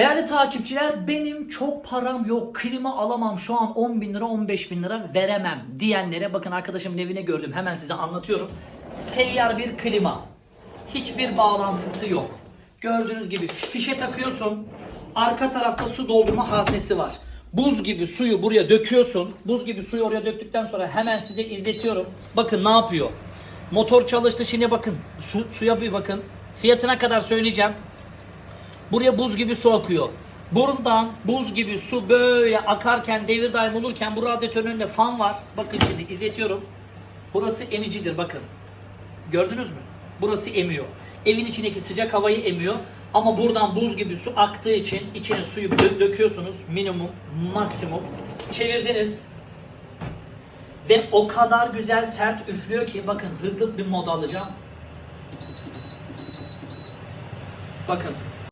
Değerli takipçiler benim çok param yok klima alamam şu an 10 bin lira 15 bin lira veremem diyenlere bakın arkadaşımın evine gördüm hemen size anlatıyorum. Seyyar bir klima. Hiçbir bağlantısı yok. Gördüğünüz gibi fişe takıyorsun. Arka tarafta su doldurma haznesi var. Buz gibi suyu buraya döküyorsun. Buz gibi suyu oraya döktükten sonra hemen size izletiyorum. Bakın ne yapıyor. Motor çalıştı şimdi bakın. Su, suya bir bakın. Fiyatına kadar söyleyeceğim. Buraya buz gibi su akıyor. Buradan buz gibi su böyle akarken devir daim olurken bu radyatörün önünde fan var. Bakın şimdi izletiyorum. Burası emicidir bakın. Gördünüz mü? Burası emiyor. Evin içindeki sıcak havayı emiyor. Ama buradan buz gibi su aktığı için içine suyu dö- döküyorsunuz. Minimum, maksimum. Çevirdiniz. Ve o kadar güzel sert üflüyor ki bakın hızlı bir mod alacağım. Bakın